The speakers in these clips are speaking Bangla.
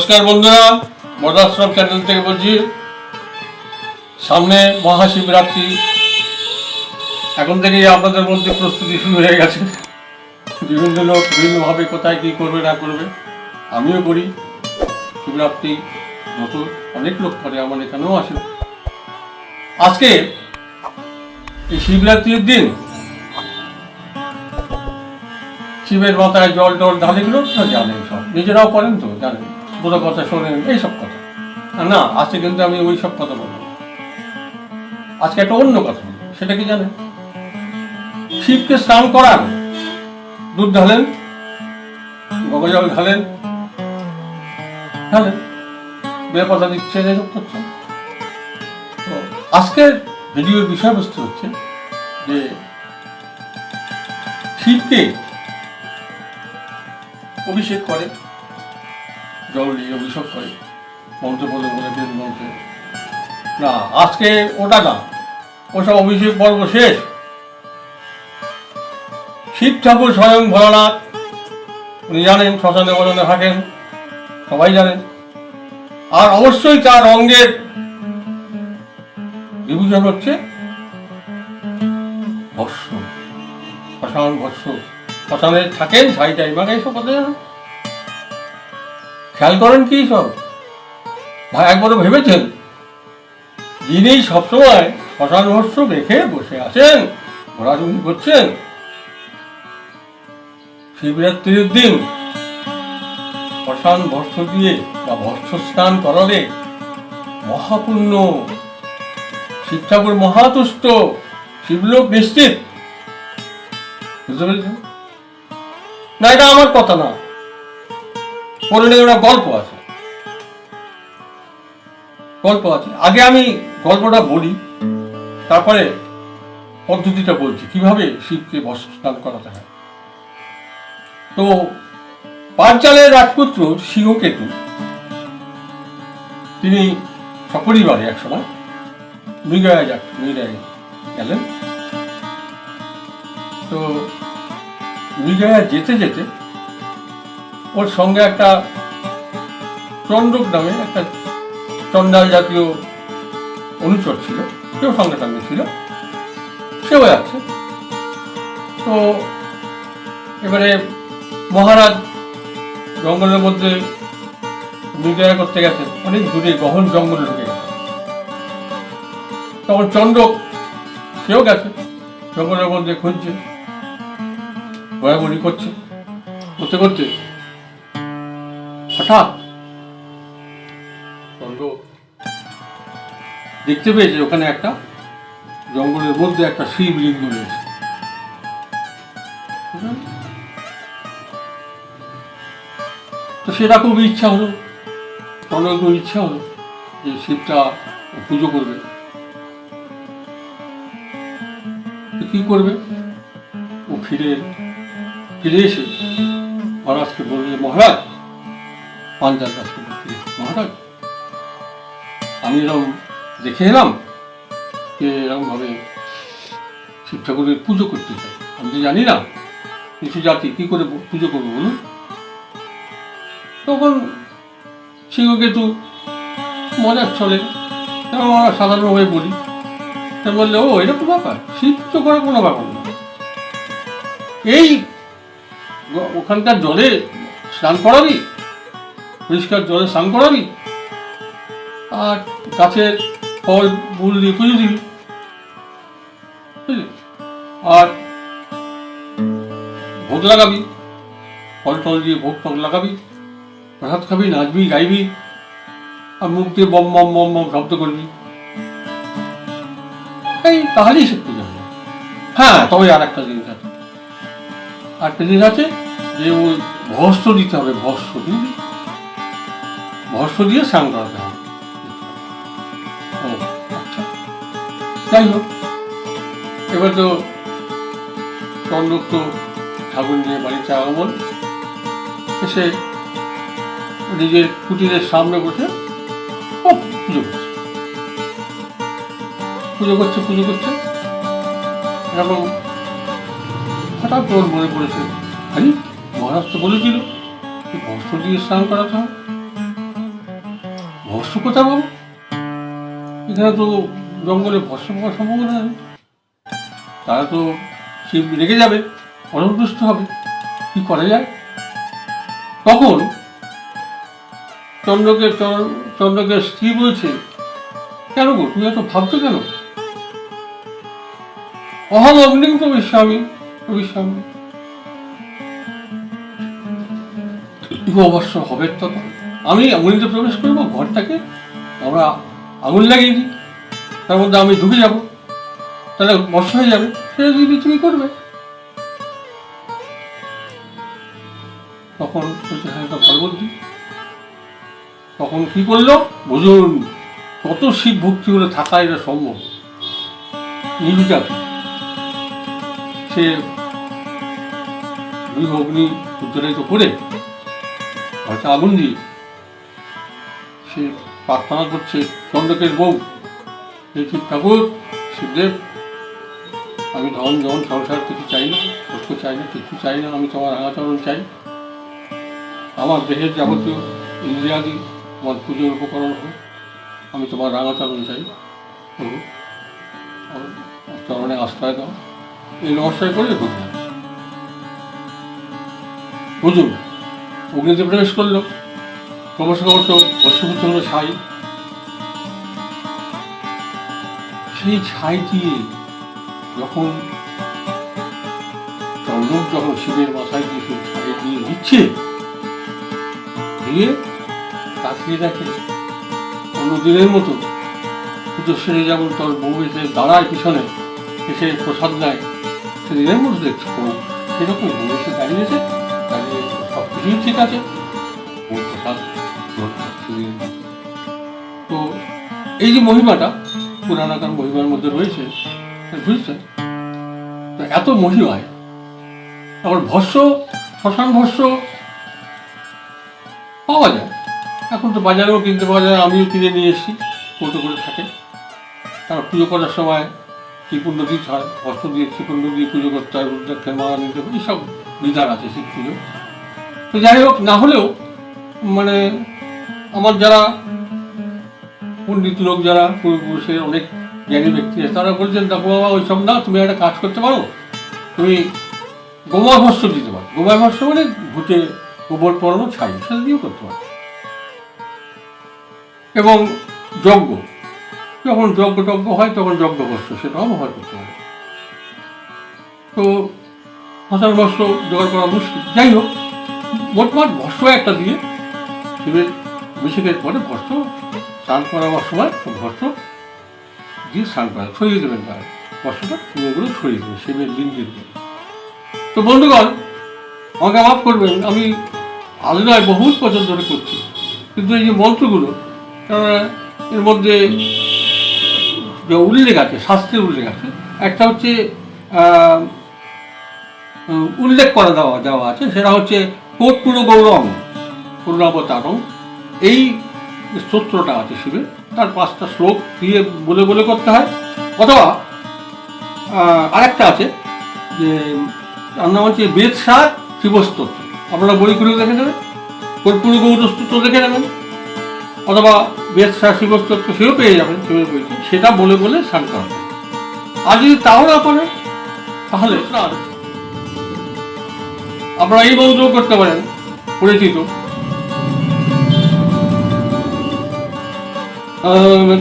নমস্কার বন্ধুরা বদাশ্রম চ্যানেল থেকে বলছি। সামনে মহাশিবরাত্রি। এখন থেকেই আপনাদের মধ্যে প্রস্তুতি শুরু হয়ে গেছে। বিভিন্ন লোক বিভিন্নভাবে কোথায় কী করবে, না করবে, আমিও করি। শিবরাত্রি ব্রত অনেক লোক করে, আমার এখানেও আসে। আজকে এই শিবরাত্রির দিন শিবের মাথায় জল টল ঢালেগুলো জানেন সব? নিজেরাও করেন তো, জানেন। দুটো কথা, শোনেন, এইসব কথা। না, আজকে কিন্তু আমি ওই সব কথা বলব আজকে একটা অন্য কথা, সেটা কি জানেন? শিবকে স্নান করান, দুধ ঢালেন গঙ্গা জল ঢালেন ঢালেন। বেপাতা দিচ্ছেন এসব করছেন তো আজকের ভিডিওর বিষয়বস্তু হচ্ছে যে, শিবকে অভিষেক করে দিয়ে অভিষেক করে। মন্ত্র বলে বলে বেদ মন্ত্রে। না, আজকে ওটা না। ওসব অভিষেক পর্ব শেষ। শিব ঠাকুর স্বয়ং ভোলানাথ। উনি জানেন, শ্মশানে বলনে থাকেন। সবাই জানেন। আর অবশ্যই তার অঙ্গের বিভূষণ হচ্ছে ভস্য শ্মশান ভস্য শ্মশানে থাকেন ছাই টাই মানে এইসব কথা জানেন? খেয়াল করেন কি সব? ভাই, একবারও ভেবেছেন? যিনি সবসময় শ্মশান ভস্য দেখে বসে আছেন, ঘোরাঘুরি করছেন, শিবরাত্রির দিন শ্মশান ভস্য দিয়ে বা ভস্য স্নান করালে মহাপুণ্য। শিব ঠাকুর মহাতুষ্ট, শিবলোক নিশ্চিত। বুঝতে পেরেছেন? না, এটা আমার কথা না। পড়লে ওরা গল্প আছে। গল্প আছে। আগে আমি গল্পটা বলি, তারপরে পদ্ধতিটা বলছি। কীভাবে শিবকে ভস্ম স্নান করাতে হয়। তো পাঁচজালের রাজপুত্র সিংহকেতু তিনি সপরিবারে এক সময় মৃগয়া যাক, মৃগয়ায় গেলেন। তো মৃগয়া যেতে যেতে ওর সঙ্গে একটা চন্দ্রক নামে একটা চন্ডাল জাতীয় অনুচর ছিল কেউ সঙ্গে সঙ্গে ছিল, সেও যাচ্ছে তো এবারে মহারাজ জঙ্গলের মধ্যে মৃগয়া করতে গেছে অনেক দূরে গহন জঙ্গলে ঢুকে গেছে তখন চন্দ্রক, সেও গেছে, জঙ্গলের মধ্যে খুঁজছে ঘোরাঘুরি করছে করতে করতে হঠাৎ। চন্দ্র দেখতে পেয়েছে ওখানে একটা জঙ্গলের মধ্যে একটা শিবলিঙ্গ রয়েছে। তো সেটা খুব ইচ্ছা হলো। চন্দ্রের খুব ইচ্ছা হলো যে শিবটা পুজো করবে। কি করবে? ও ফিরে ফিরে এসে মহারাজকে বললে মহারাজ কাছে ফিরে মহারাজ আমি এরকম দেখে এলাম যে এরকম ভাবে শিব ঠাকুরের পুজো করতে চাই। আমি তো জানি না কিছু জাতি কি করে পুজো করব বলুন। তখন সিংহকেতু মজার চলে আমরা সাধারণভাবে বলি তা বললে, ও এরকম ব্যাপার? শিব পুজো করার কোনো ব্যাপার না এই ওখানকার জলে স্নান করাবি? পরিষ্কার জলে স্নান করাবি? আর গাছের ফল, ফুল দিয়ে পুজো দিবি। আর ভোগ লাগাবি। ফল টল দিয়ে ভোগ টল লাগাবি। প্রসাদ খাবি, নাচবি, গাইবি। আর মুখ দিয়ে বম বম বম বম শব্দ করবি। এই তাহলেই সে পুজো হবে। হ্যাঁ তবে আর একটা জিনিস আছে। আর একটা জিনিস আছে যে ওই ভস্য দিতে হবে ভস্য বুঝলি? ভস্য দিয়ে স্নান করাতে হবে আচ্ছা। যাই হোক এবার তো চন্দ্রক তো ঠাকুর নিয়ে বাড়িতে আগমন। এসে নিজের কুটিরের সামনে বসে, ও, পুজো করছে। পুজো করছে পুজো করছে। এরকম হঠাৎ ওর মনে পড়েছে, আরে, মহারাজ তো বলেছিল বস্ত্র দিয়ে স্নান করাতে হবে ভস্য কোথায় পাবো এখানে তো জঙ্গলে ভস্য পাওয়ার সম্ভাবনা নেই। তারা তো শিব রেগে যাবে, অসন্তুষ্ট হবে। কি করা যায়? তখন চন্দ্রকে চন্দ্র- চন্দ্রকে স্ত্রী বলছে, কেন গো, তুমি এত ভাবছ কেন? অহম অগ্নিম প্রবিশ্যামি প্রবিশ্যামি ইহো অবশ্য হবে তখন আমি আগুনিতে প্রবেশ করব, ঘরটাকে আমরা আগুন লাগিয়ে দিই। তার মধ্যে আমি ঢুকে যাব। তাহলে বর্ষা হয়ে যাবে। সেটা যদি তুমি করবে। তখন বলছে হ্যাঁ তখন কি করল? বুঝুন, কত শিব ভক্তি হলে থাকা এটা সম্ভব। নির্বিচার সে দুই অগ্নি উজ্জ্বলিত করে হয়তো আগুন দিয়ে সে প্রার্থনা করছে, চন্দ্রকের বউ হে শিব ঠাকুর, শিবদেব। আমি ধন জন সংসার কিছু চাই না কিছু চাই না, কিছু চাই না, আমি তোমার রাঙাচরণ চাই। আমার দেহের যাবতীয় ইন্দ্রিয়াদি আমার পুজোর উপকরণ হোক, আমি তোমার রাঙাচরণ চাই। চরণে আশ্রয় দাও। এই নমস্কার করে ঢুকলাম বুঝুন অগ্নিতে প্রবেশ করল। ক্রমশ ক্রমশ হলো ছাই। সেই ছাই দিয়ে যখন চন্দ্র যখন শিবের মাথায় দিয়ে সেই ছাই দিয়ে দিচ্ছে দিয়ে তাকিয়ে দেখে অন্য দিনের মতো পুজো সেরে যেমন তোর বউ এসে দাঁড়ায় পিছনে, এসে প্রসাদ নেয়, সেদিনের মতো দেখছে সেরকম বউ এসে দাঁড়িয়েছে দাঁড়িয়ে সব কিছুই ঠিক আছে। এই যে মহিমাটা পুরাণাকার মহিমার মধ্যে রয়েছে বুঝছেন? তো এত মহিমায় আবার ভস্য, শ্মশান ভস্য পাওয়া যায়। এখন তো বাজারেও কিনতে পাওয়া যায়, আমিও কিনে নিয়ে এসেছি কৌটো করে থাকে। তার পুজো করার সময় ত্রিপুণ্ড দিতে হয় অস্ত্র দিয়ে ত্রিপুণ্ড দিয়ে পুজো করতে হয় রুদ্রাক্ষের মালা নিতে হয়, এইসব বিধান আছে শিব পুজো তো যাই হোক, না হলেও মানে আমার যারা পণ্ডিত লোক যারা, পূর্বপুরুষের অনেক জ্ঞানী ব্যক্তি আছে, তারা বলছেন, দেখো বাবা ওইসব না, তুমি একটা কাজ করতে পারো? তুমি গোময় ভস্য দিতে পারো। গোময় ভস্য মানে ভূতে গোবর পড়ানো ছাই, সেটা দিয়েও করতে পারো। এবং যজ্ঞ, যখন যজ্ঞ টজ্ঞ হয়, তখন যজ্ঞ ভস্য, সেটাও ব্যবহার করতে পারে। তো ফসল ভস্য জোগাড় করা মুশকিল। যাই হোক মোটমাট ভস্য একটা দিয়ে শিবের অভিষেকের পরে ভস্য স্নান করাবার সময় ভস্য দিয়ে স্নান করা ছড়িয়ে দেবেন তার। ভস্যটা চুনোগুলো ছড়িয়ে দেবেন শিবের লিঙ্গের উপরে তো বন্ধুগণ, আমাকে মাফ করবেন, আমি আলোচনায় বহুত বছর ধরে করছি। কিন্তু এই যে মন্ত্রগুলো, কেননা এর মধ্যে যে উল্লেখ আছে, শাস্ত্রের উল্লেখ আছে, একটা হচ্ছে উল্লেখ করা দেওয়া দেওয়া আছে, সেটা হচ্ছে কোট পুরো গৌরম করুণাবতারম এই স্তোত্রটা আছে শিবের তার পাঁচটা শ্লোক দিয়ে বলে বলে করতে হয়। অথবা আরেকটা আছে যে, তার নাম হচ্ছে বেদসার শিবস্তোত্র আপনারা বই খুলে দেখে নেবেন, কর্পূর গৌরস্তোত্র দেখে নেবেন, অথবা বেদ বেদসার শিবস্তোত্র সেও পেয়ে যাবেন শিবের বইতে সেটা বলে বলে স্নান করা। আর যদি তাও না পারে তাহলে আপনারা এই মন্ত্র করতে পারেন, পরিচিত।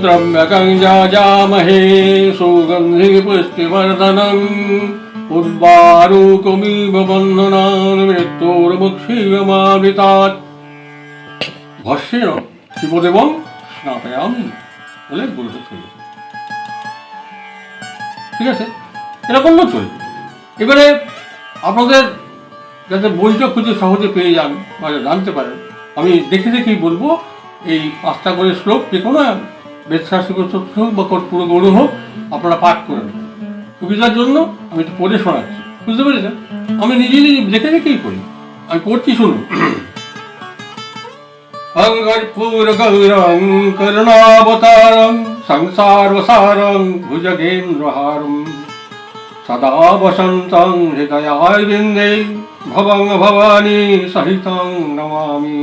त्रम्यकं जाजामहे सुगन्धि पुष्टिवर्धनम् उर्वारुकमिव बन्धनान् मृत्योर्मुक्षीयमावृतात् ভস্যের শিবদেবং স্নাপয়ামি বলে গুরুদেব চলবে ঠিক আছে এটা করলেও চলবে এবারে আপনাদের যাতে বইটা খুঁজে সহজে পেয়ে যান বা জানতে পারেন আমি দেখে দেখেই বলবো এই পাঁচটা করে শ্লোক, যে কোনো বেদশাস্ত্র হোক বা পুরো গরু হোক, আপনারা পাঠ করে নেবেন। সুবিধার জন্য আমি একটু পড়ে শোনাচ্ছি। বুঝতে পেরেছেন? আমি নিজে নিজে দেখে দেখেই করি আমি পড়ছি, শুনুন। অঙ্গর্পূরগৌরং করুণাবতারং সংসারসারং ভুজগেন্দ্রহারম সদা বসন্তং হৃদয়ায় বিন্দে ভবং ভবানী সহিতং নমামি।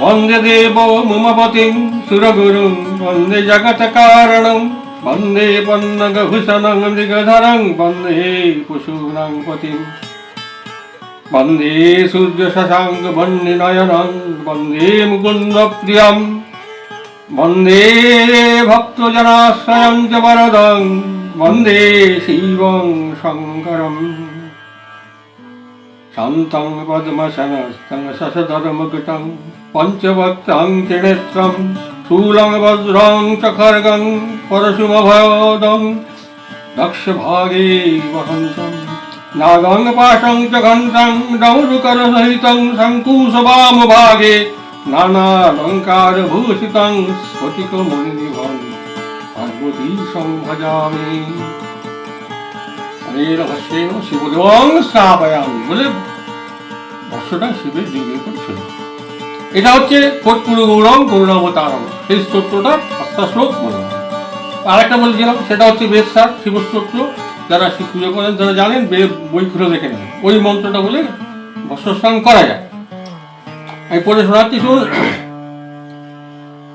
বন্দে দেব মমপতিং সুরগুরুং, বন্দে জগৎ কারণং বন্দে পন্নগভূষণং মৃগধরং, বন্দে পশূনাং পতিম বন্দে সূর্য শশাঙ্ক বন্দে নয়নং বন্দে মুকুন্দ প্রিয়ম বন্দে ভক্তজনাশ্রয়ং বরদং, বন্দে শিবং শঙ্করম। পদ্মশনস্তং শশধর্মকুটং পঞ্চভক্তং ত্রিনেত্রম শূলং বজ্রং চ খর্গং পরশুমভয়দং দক্ষভাগে বহন্তম নাগং পাশং চ ঘণ্টং ডৌরুকর সহিতং শঙ্কুশবাম ভাগে নানালঙ্কার হরের হস্যেন শিবদেবং স্থাপয়ামি বলে বর্ষটা শিবের দিকে করছিল। এটা হচ্ছে কর্পুর গৌরম, করুণাবতারম। সেই স্তোত্রটা সাতটা শ্লোক হয় আর বলছিলাম, সেটা হচ্ছে বেদসার শিবস্তোত্র। যারা শিব পুজো করেন, তারা জানেন বই খুলে দেখে ওই মন্ত্রটা বলে বস্ত্রস্নান করা যায়। আমি পড়ে শোনাচ্ছি, শুনুন।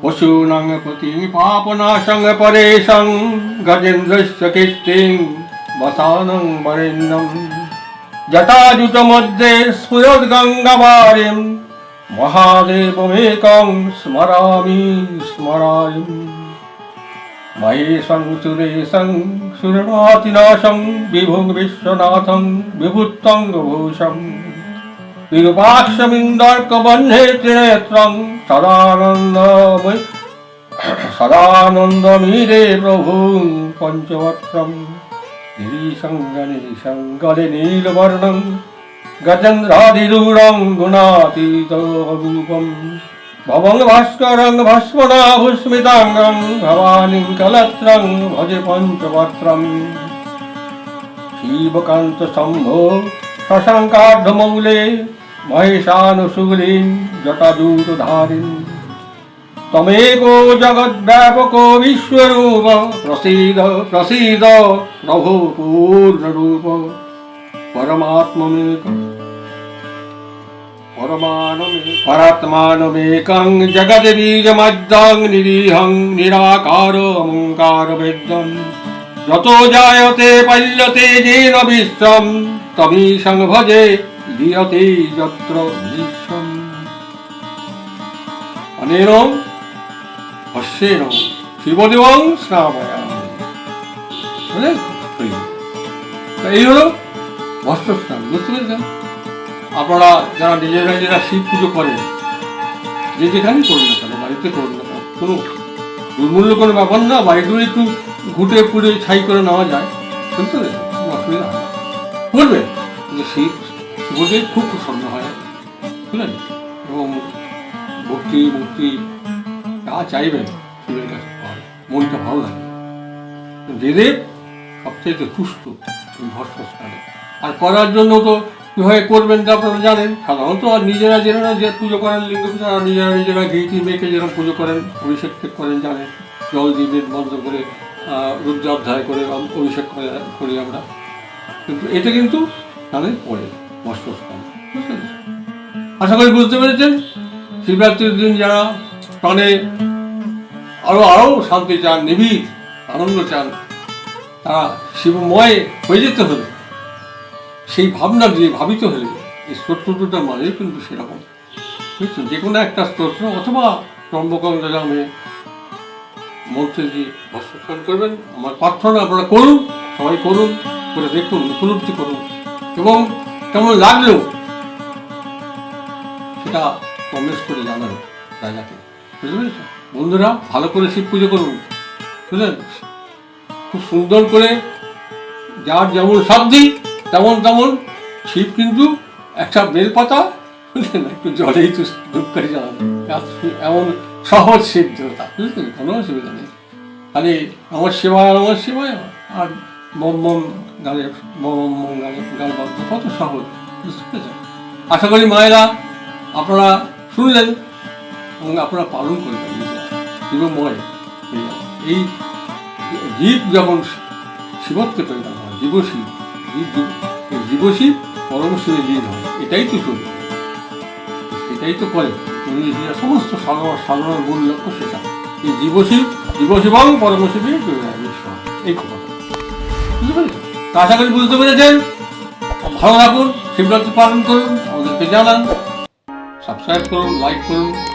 পশূনাং প্রতি পাপনাশং পরেশং গজেন্দ্রস্য কীর্তিং বসানং বরেণ্যম জটাজুট মধ্যে স্ফুরদ গঙ্গাবারিম। মহাদেবমেকং স্মরামি স্মরায়ম মহেশং সুরেশং সুরনাতিনাশং বিভুং বিশ্বনাথং বিভুত্তং ভূষম বিরূপাক্ষমিন্দর্কবন্ধে ত্রিনেত্রং সদানন্দ সদানন্দমীরে প্রভু পঞ্চবক্রম গিরিসঙ্গলে নীলবর্ণং গজেন্দ্রাদিরূঢ়ং গুণাতীত রূপম ভবং ভাস্করং ভস্মনাভুস্মিতাঙ্গং ভবানীং কলত্রং ভজে পঞ্চবক্রম শিবকান্ত শম্ভো তমেকো জগদ্ব্যাপক বিশ্বরূপ, প্রসীদ প্রসীদ প্রভু পূর্ণরূপ। পরমাত্মমেক পরাত্মানমেকং জগদ্বীজমদ্যং নিরীহং নিরাকার অহংকার বেদ্যম যত জায়তে পল্যতে যেন বিশ্বম তমীশং ভজে দিয়তে যত্র বিশ্বম অনেরম হস্যেন শিবদেবং স্নাপয়ামি বুঝলেন তা এই হলো বস্ত্র স্নান বুঝতে পেরেছেন? আপনারা যারা নিজেরা নিজেরা শিব পুজো করেন, যে যেখানেই করুন না কেন, বাড়িতে করুন না কেন, কোনো দুর্মূল্য কোনো ব্যাপার না বাড়িতেও একটু ঘুটে পুড়ে ছাই করে নেওয়া যায়, বুঝতে পেরেছেন? কোনো অসুবিধা হয় না। করবেন কিন্তু শিব শিবদেব খুব প্রসন্ন হয়, বুঝলেন? এবং ভক্তি, মুক্তি যা চাইবেন শিবের কাছে পাওয়া মনটা ভালো লাগে। দেদেব সবচেয়ে তুষ্ট এই ভস্মস্থানে। আর করার জন্য তো কীভাবে করবেন তা আপনারা জানেন। সাধারণত আর নিজেরা যেনারা যে পুজো করেন লিঙ্গ পুজো তারা নিজেরা নিজেরা ঘিটি মেয়েকে যেরকম পুজো করেন অভিষেক করেন জানেন। জল দিয়ে বেদ বন্ধ করে আহ, রুদ্র অধ্যায় করে অভিষেক করে করি আমরা। কিন্তু এটা কিন্তু তাদের পরে ভস্ম স্থান বুঝতে আশা করি বুঝতে পেরেছেন। শিবরাত্রির দিন যারা প্রাণে আরও আরও শান্তি চান, নিবিড় আনন্দ চান তারা শিবময় হয়ে যেতে হলে, সেই ভাবনা দিয়ে ভাবিত হলে এই স্তোত্রটা মানে কিন্তু সেরকম। বুঝছেন যে কোনো একটা স্তোত্র অথবা ত্রম্বকং জামে মন্ত্রে দিয়ে করবেন, আমার প্রার্থনা আপনারা করুন, সবাই করুন, করে দেখুন উপলব্ধি করুন। এবং কেমন লাগল সেটা কমেন্টস করে জানান রাজাকে। বুঝতে পেরেছেন বন্ধুরা, ভালো করে শিব পুজো করুন। বুঝলেন? খুব সুন্দর করে যার যেমন সাধ্যি তেমন তেমন শিব কিন্তু একটা বেলপাতা, বুঝলেন? একটু জলেই তো ধূপকারি জ্বালানো। এমন সহজ সিদ্ধতা বুঝলেন? কোনো অসুবিধা নেই। খালি আমার সেবায় আমার সেবায় আর মম মম গালে, মম মম গালে, গাল কত সহজ, বুঝতে পেরেছেন? আশা করি মায়েরা আপনারা শুনলেন। এবং আপনারা পালন করবেন নিজেরা। শিবময় এই জীব যখন শিবত্বে পরিণত হয় জীবশিব জীব, জীব- জীবশিব পরম শিবে লীন হয়, এটাই তো চলবে এটাই তো করে। ইংরেজিরা সমস্ত সাধারণ সাধারণ মূল লক্ষ্য সেটা। এই জীবশী জীবশিবং পরমশিবী এই কথা। বুঝতে পেরেছ? তা আশা করি বুঝতে পেরেছেন। ভালো থাকুন, শিবরাত্রি পালন করুন, আমাদেরকে জানান। সাবস্ক্রাইব করুন, লাইক করুন।